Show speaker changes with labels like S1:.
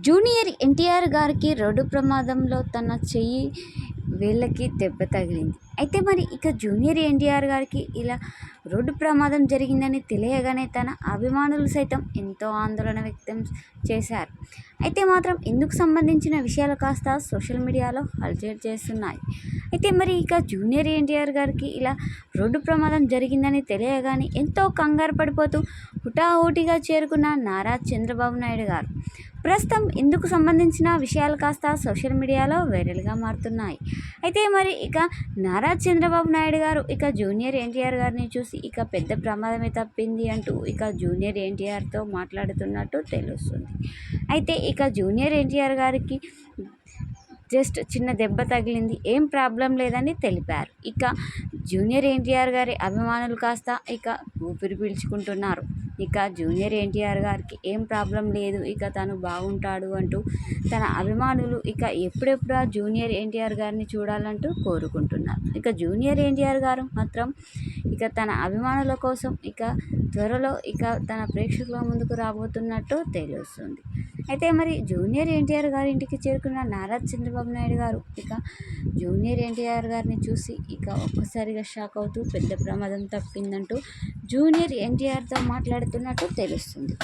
S1: Junior NTR గారికి road ప్రమాదంలో తన చెయ్యి వేళ్ళకి దెబ్బ తగిలింది. అయితే మరి ఇక జూనియర్ ఎన్టీఆర్ గారికి ఇలా రోడ్డు ప్రమాదం జరిగిందని తెలియగానే తన అభిమానులు సైతం ఎంతో ఆందోళన వ్యక్తం చేశారు. అయితే మాత్రం ఇందుకు సంబంధించిన విషయాలు కాస్త సోషల్ మీడియాలో హల్చల్ చేస్తున్నాయి. అయితే మరి ఇక జూనియర్ ఎన్టీఆర్ గారికి ఇలా రోడ్డు ప్రమాదం జరిగిందని తెలియగానే ఎంతో కంగారు పడిపోతూ హుటాహుటిగా చేరుకున్న నారా చంద్రబాబు నాయుడు గారు. ప్రస్తుతం ఇందుకు సంబంధించిన విషయాలు కాస్త సోషల్ మీడియాలో వైరల్గా మారుతున్నాయి. అయితే మరి ఇక నారా చంద్రబాబు నాయుడు గారు ఇక జూనియర్ ఎన్టీఆర్ గారిని చూసి ఇక పెద్ద ప్రమాదమే తప్పింది అంటూ ఇక జూనియర్ ఎన్టీఆర్తో మాట్లాడుతున్నట్టు తెలుస్తుంది. అయితే ఇక జూనియర్ ఎన్టీఆర్ గారికి జస్ట్ చిన్న దెబ్బ తగిలింది. ఏం ప్రాబ్లం లేదని తెలిపారు. ఇక జూనియర్ ఎన్టీఆర్ గారి అభిమానులు కాస్త ఇక ఊపిరి పీల్చుకుంటున్నారు. ఇక జూనియర్ ఎన్టీఆర్ గారికి ఏం ప్రాబ్లం లేదు. ఇక తను బాగుంటాడు అంటూ తన అభిమానులు ఇక ఎప్పుడెప్పుడు ఆ జూనియర్ ఎన్టీఆర్ గారిని చూడాలంటూ కోరుకుంటున్నారు. ఇక జూనియర్ ఎన్టీఆర్ గారు మాత్రం ఇక తన అభిమానుల కోసం ఇక త్వరలో ఇక తన ప్రేక్షకుల ముందుకు రాబోతున్నట్టు తెలుస్తుంది. అయితే మరి జూనియర్ ఎన్టీఆర్ గారి ఇంటికి చేరుకున్న నారా చంద్రబాబు నాయుడు గారు. ఇక జూనియర్ ఎన్టీఆర్ గారిని చూసి ఇక ఒక్కసారిగా షాక్ అవుతూ పెద్ద ప్రమాదం తప్పిందంటూ జూనియర్ ఎన్టీఆర్తో మాట్లాడుతున్నట్టు తెలుస్తుంది.